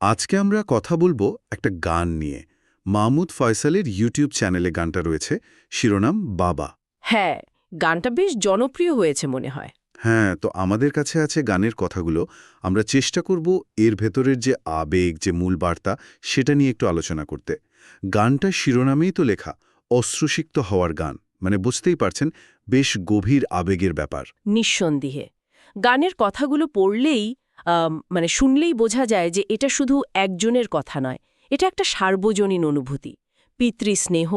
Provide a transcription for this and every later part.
আজকে আমরা কথা বলব একটা গান নিয়ে। মাহমুদ ফয়সালের ইউটিউব চ্যানেলে গানটা রয়েছে শিরোনাম বাবা। হ্যাঁ গানটা বেশ জনপ্রিয় হয়েছে মনে হয়। হ্যাঁ তো আমাদের কাছে আছে গানের কথাগুলো। আমরা চেষ্টা করব এর ভেতরের যে আবেগ যে মূল বার্তা সেটা নিয়ে একটু আলোচনা করতে। গানটা শিরোনামেই তো লেখা অশ্রুসিক্ত হওয়ার গান। মানে বুঝতেই পারছেন বেশ গভীর আবেগের ব্যাপার। নিঃসন্দেহে। গানের কথাগুলো পড়লেই মানে শুনলেই বোঝা যায় যে এটা শুধু একজনের কথা নয় এটা একটা সার্বজনীন অনুভূতি। পিতৃস্নেহ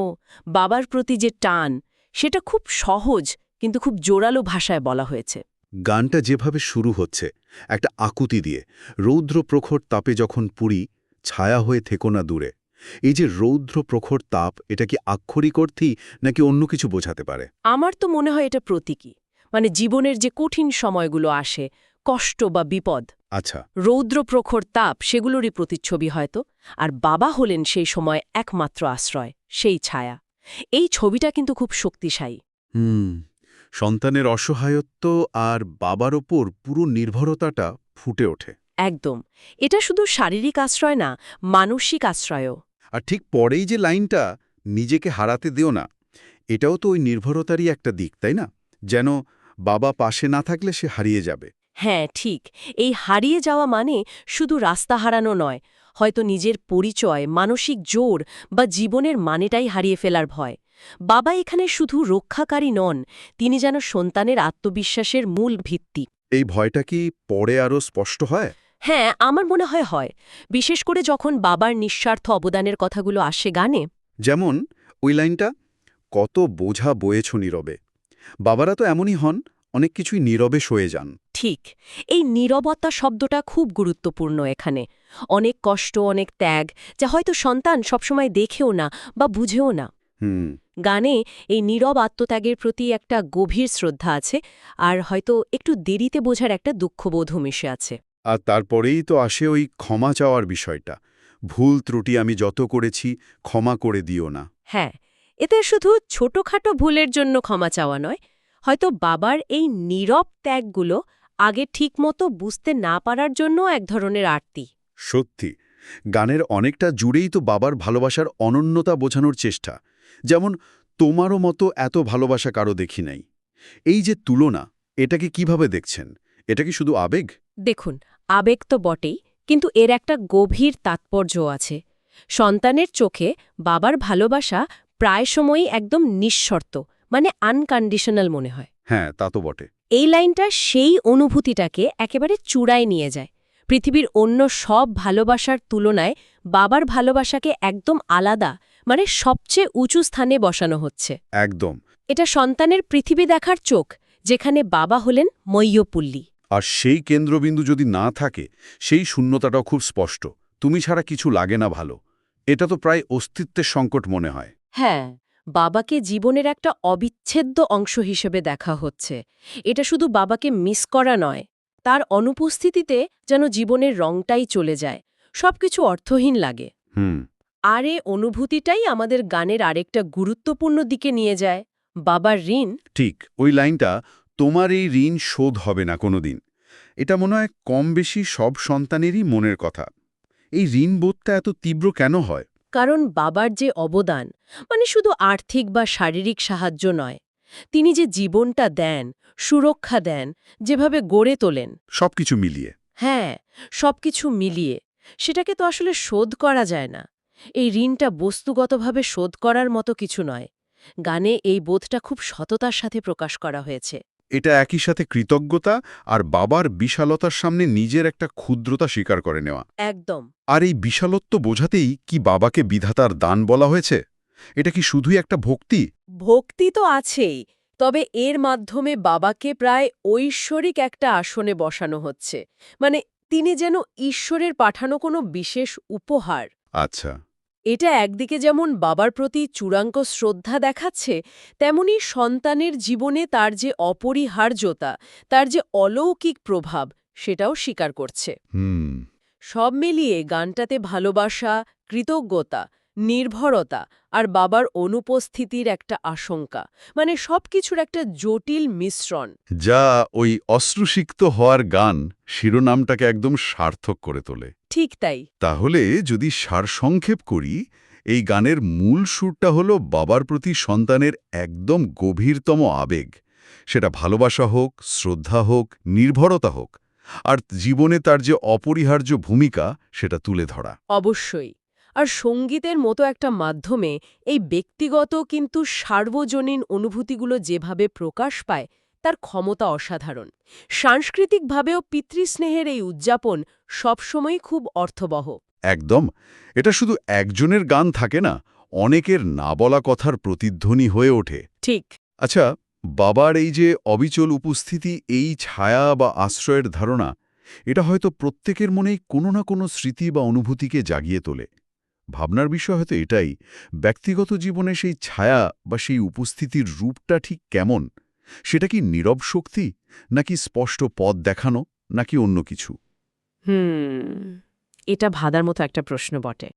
বাবার প্রতি যে টান সেটা খুব সহজ কিন্তু খুব জোরালো ভাষায় বলা হয়েছে। গানটা যেভাবে শুরু হচ্ছে একটা আকুতি দিয়ে রৌদ্র প্রখর তাপে যখন পুরি ছায়া হয়ে থেকো না দূরে এই যে রৌদ্র প্রখর তাপ এটা কি আক্ষরিক অর্থেই নাকি অন্য কিছু বোঝাতে পারে? আমার তো মনে হয় এটা প্রতীকী মানে জীবনের যে কঠিন সময়গুলো আসে কষ্ট বা বিপদ। আচ্ছা। রৌদ্র প্রখর তাপ সেগুলোরই প্রতিচ্ছবি হয়তো আর বাবা হলেন সেই সময় একমাত্র আশ্রয় সেই ছায়া। এই ছবিটা কিন্তু খুব শক্তিশালী হুম সন্তানের অসহায়ত্ব আর বাবার ওপর পুরো নির্ভরতাটা ফুটে ওঠে। একদম। এটা শুধু শারীরিক আশ্রয় না মানসিক আশ্রয়ও। আর ঠিক পরেই যে লাইনটা নিজেকে হারাতে দিও না এটাও তো ওই নির্ভরতারই একটা দিক তাই না? যেন বাবা পাশে না থাকলে সে হারিয়ে যাবে। হ্যাঁ ঠিক। এই হারিয়ে যাওয়া মানে শুধু রাস্তা হারানো নয় হয়তো নিজের পরিচয় মানসিক জোর বা জীবনের মানেটাই হারিয়ে ফেলার ভয়। বাবা এখানে শুধু রক্ষাকারী নন তিনি যেন সন্তানের আত্মবিশ্বাসের মূল ভিত্তি। এই ভয়টা কি পরে আরও স্পষ্ট হয়? হ্যাঁ আমার মনে হয় হয়। বিশেষ করে যখন বাবার নিঃস্বার্থ অবদানের কথাগুলো আসে গানে। যেমন ওই লাইনটা কত বোঝা বয়েছ নীরবে। বাবারা তো এমনই হন অনেক কিছুই নীরবে সয়ে যান। ঠিক এই নীরবতা শব্দটা খুব গুরুত্বপূর্ণ এখানে। অনেক কষ্ট অনেক ত্যাগ যা হয়তো সন্তান সবসময় দেখেও না বা বুঝেও না। হুম। গানে এই নীরব আত্মত্যাগের প্রতি একটা গভীর শ্রদ্ধা আছে আর হয়তো একটু দেরিতে বোঝার একটা দুঃখবোধও মিশে আছে। আর তারপরেই তো আসে ওই ক্ষমা চাওয়ার বিষয়টা। ভুল ত্রুটি আমি যত করেছি ক্ষমা করে দিও না। হ্যাঁ এতে শুধু ছোটখাটো ভুলের জন্য ক্ষমা চাওয়া নয় হয়তো বাবার এই নীরব ত্যাগগুলো আগে ঠিকমতো বুঝতে না পারার জন্য এক ধরনের আরতি। সত্যি গানের অনেকটা জুড়েই তো বাবার ভালোবাসার অনন্যতা বোঝানোর চেষ্টা যেমন তোমারও মতো এত ভালোবাসা কারও দেখি নাই। এই যে তুলনা এটাকে কীভাবে দেখছেন? এটা কি শুধু আবেগ? দেখুন আবেগ তো বটেই কিন্তু এর একটা গভীর তাৎপর্য আছে। সন্তানের চোখে বাবার ভালোবাসা প্রায় সময়ই একদম নিঃশর্ত মানে আনকন্ডিশনাল মনে হয়। হ্যাঁ তা তো বটে। এই লাইনটা সেই অনুভূতিটাকে একেবারে চূড়ায় নিয়ে যায়। পৃথিবীর অন্য সব ভালোবাসার তুলনায় বাবার ভালোবাসাকে একদম আলাদা মানে সবচেয়ে উঁচু স্থানে বসানো হচ্ছে। একদম। এটা সন্তানের পৃথিবী দেখার চোখ যেখানে বাবা হলেন ময়্যপুল্লী আর সেই কেন্দ্রবিন্দু যদি না থাকে সেই শূন্যতাটাও খুব স্পষ্ট। তুমি ছাড়া কিছু লাগে না ভালো। এটা তো প্রায় অস্তিত্বের সংকট মনে হয়। হ্যাঁ। বাবাকে জীবনের একটা অবিচ্ছেদ্য অংশ হিসেবে দেখা হচ্ছে। এটা শুধু বাবাকে মিস করা নয় তার অনুপস্থিতিতে যেন জীবনের রংটাই চলে যায় সবকিছু অর্থহীন লাগে। হুম। আর এ অনুভূতিটাই আমাদের গানের আরেকটা গুরুত্বপূর্ণ দিকে নিয়ে যায় বাবার ঋণ। ঠিক ওই লাইনটা তোমার এই ঋণ শোধ হবে না কোনোদিন। এটা মনে হয় কম বেশি সব সন্তানেরই মনের কথা। এই ঋণবোধটা এত তীব্র কেন হয়? কারণ বাবার যে অবদান মানে শুধু আর্থিক বা শারীরিক সাহায্য নয় তিনি যে জীবনটা দেন সুরক্ষা দেন যেভাবে গড়ে তোলেন। সবকিছু মিলিয়ে। হ্যাঁ সবকিছু মিলিয়ে। সেটাকে তো আসলে শোধ করা যায় না। এই ঋণটা বস্তুগতভাবে শোধ করার মতো কিছু নয়। গানে এই বোধটা খুব সততার সাথে প্রকাশ করা হয়েছে। এটা একই সাথে কৃতজ্ঞতা আর বাবার বিশালতার সামনে নিজের একটা ক্ষুদ্রতা স্বীকার করে নেওয়া। একদম। আর এই বিশালত্ব বোঝাতেই কি বাবাকে বিধাতার দান বলা হয়েছে? এটা কি শুধুই একটা ভক্তি? ভক্তি তো আছেই তবে এর মাধ্যমে বাবাকে প্রায় ঐশ্বরিক একটা আসনে বসানো হচ্ছে। মানে তিনি যেন ঈশ্বরের পাঠানো কোনো বিশেষ উপহার। আচ্ছা। এটা একদিকে যেমন বাবার প্রতি চূড়াঙ্ক শ্রদ্ধা দেখাচ্ছে তেমনি সন্তানের জীবনে তার যে অপরিহার্যতা তার যে অলৌকিক প্রভাব সেটাও স্বীকার করছে। সব মিলিয়ে গানটাতে ভালোবাসা কৃতজ্ঞতা নির্ভরতা আর বাবার অনুপস্থিতির একটা আশঙ্কা মানে সবকিছুর একটা জটিল মিশ্রণ। যা ওই অশ্রুসিক্ত হওয়ার গান শিরোনামটাকে একদম সার্থক করে তোলে। ঠিক তাই। তাহলে যদি সারসংক্ষেপ করি এই গানের মূল সুরটা হলো বাবার প্রতি সন্তানের একদম গভীরতম আবেগ। সেটা ভালোবাসা হোক শ্রদ্ধা হোক নির্ভরতা হোক আর জীবনে তার যে অপরিহার্য ভূমিকা সেটা তুলে ধরা। অবশ্যই। আর সঙ্গীতের মতো একটা মাধ্যমে এই ব্যক্তিগত কিন্তু সার্বজনীন অনুভূতিগুলো যেভাবে প্রকাশ পায় তার ক্ষমতা অসাধারণ। সাংস্কৃতিকভাবেও পিতৃস্নেহের এই উদযাপন সবসময়ই খুব অর্থবহ। একদম। এটা শুধু একজনের গান থাকে না অনেকের না বলা কথার প্রতিধ্বনি হয়ে ওঠে। ঠিক। আচ্ছা বাবার এই যে অবিচল উপস্থিতি এই ছায়া বা আশ্রয়ের ধারণা এটা হয়তো প্রত্যেকের মনেই কোনো না কোনো স্মৃতি বা অনুভূতিকে জাগিয়ে তোলে। ভাবনার বিষয় হয়তো এটাই, ব্যক্তিগত জীবনে সেই ছায়া বা সেই উপস্থিতির রূপটা ঠিক কেমন? সেটা কি নীরব শক্তি, নাকি স্পষ্ট পথ দেখানো, নাকি অন্য কিছু? হুম, এটা ভাদার মতো একটা প্রশ্ন বটে।